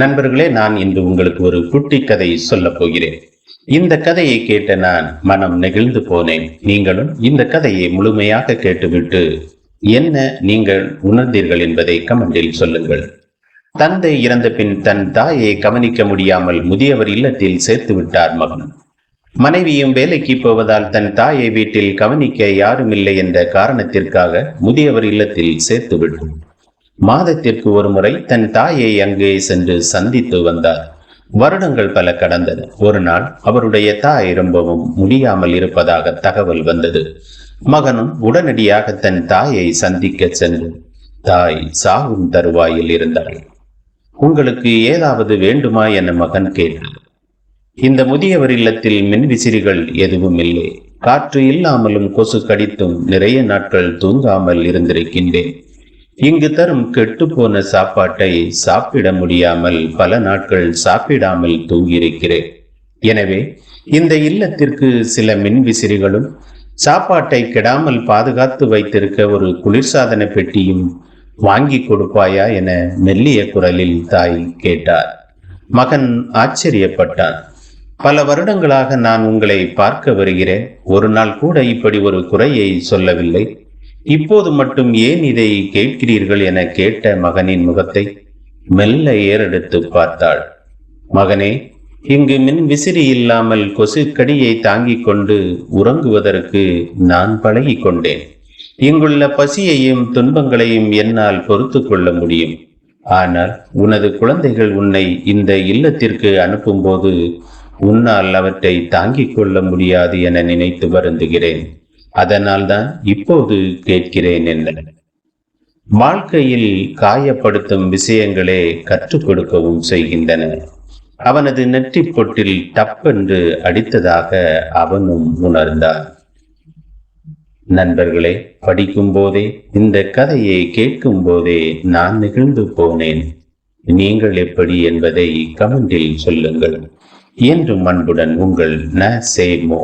நண்பர்களே நான் இன்று உங்களுக்கு ஒரு குட்டி கதை சொல்லப் போகிறேன். இந்த கதையை கேட்ட நான் மனம் நெகிழ்ந்து போனேன். நீங்களும் இந்த கதையை முழுமையாக கேட்டுவிட்டு என்ன நீங்கள் உணர்ந்தீர்கள் என்பதை கமெண்டில் சொல்லுங்கள். தந்தை இறந்த பின் தன் தாயை கவனிக்க முடியாமல் முதியவர் இல்லத்தில் சேர்த்து விட்டார் மகன். மனைவியும் வேலைக்கு போவதால் தன் தாயை வீட்டில் கவனிக்க யாரும் இல்லை என்ற காரணத்திற்காக முதியவர் இல்லத்தில் சேர்த்து விட்டார் மாதத்திற்கு ஒரு முறை தன் தாயை அங்கே சென்று சந்தித்து வந்தார். வருடங்கள் பல கடந்தன. ஒரு நாள் அவருடைய தாய் ரொம்பவும் முடியாமல் இருப்பதாக தகவல் வந்தது. மகனும் உடனடியாக தன் தாயை சந்திக்க சென்று தாய் சாகும் தருவாயில் இருந்தாள். உங்களுக்கு ஏதாவது வேண்டுமா? என மகன் கேட்டார் இந்த முதியவர் இல்லத்தில் மின்விசிறிகள் எதுவும் இல்லை. காற்று இல்லாமலும் கொசு கடித்தும் நிறைய நாட்கள் தூங்காமல் இருந்திருக்கின்றேன். இங்கு தரும் கெட்டுப்போன சாப்பாட்டை சாப்பிட முடியாமல் பல நாட்கள் சாப்பிடாமல் தூங்கியிருக்கிறேன். எனவே இந்த இல்லத்திற்கு சில மின்விசிறிகளும் சாப்பாட்டை கெடாமல் பாதுகாத்து வைத்திருக்க ஒரு குளிர்சாதன பெட்டியும் வாங்கி கொடுப்பாயா என மெல்லிய குரலில் தாய் கேட்டார். மகன் ஆச்சரியப்பட்டான். பல வருடங்களாக நான் உங்களை பார்க்க வருகிறேன். ஒரு நாள் கூட இப்படி ஒரு குறையை சொல்லவில்லை. இப்போது மட்டும் ஏன் இதை கேட்கிறீர்கள் என கேட்ட மகனின் முகத்தை மெல்ல ஏறெடுத்து பார்த்தாள். மகனே இங்கு மின் விசிறி இல்லாமல் கொசுக்கடியை தாங்கிக் கொண்டு உறங்குவதற்கு நான் பழகி கொண்டேன். இங்குள்ள பசியையும் துன்பங்களையும் என்னால் பொறுத்து கொள்ள முடியும். ஆனால் உனது குழந்தைகள் உன்னை இந்த இல்லத்திற்கு அனுப்பும்போது உன்னால் அவற்றை தாங்கிக் கொள்ள முடியாது என நினைத்து வருந்துகிறேன். அதனால்தான் இப்போது கேட்கிறேன் என்ன? வாழ்க்கையில் காயப்படுத்தும் விஷயங்களே கற்றுக் கொடுக்கவும் செய்கின்றன. அவனது நெற்றி பொட்டில் டப்பென்று அடித்ததாக அவனும் உணர்ந்தான். நண்பர்களே படிக்கும் போதே இந்த கதையை கேட்கும் போதே நான் நிகழ்ந்து போனேன். நீங்கள் எப்படி என்பதை கமெண்டில் சொல்லுங்கள். என்றும் அன்புடன் உங்கள் ந சேமோ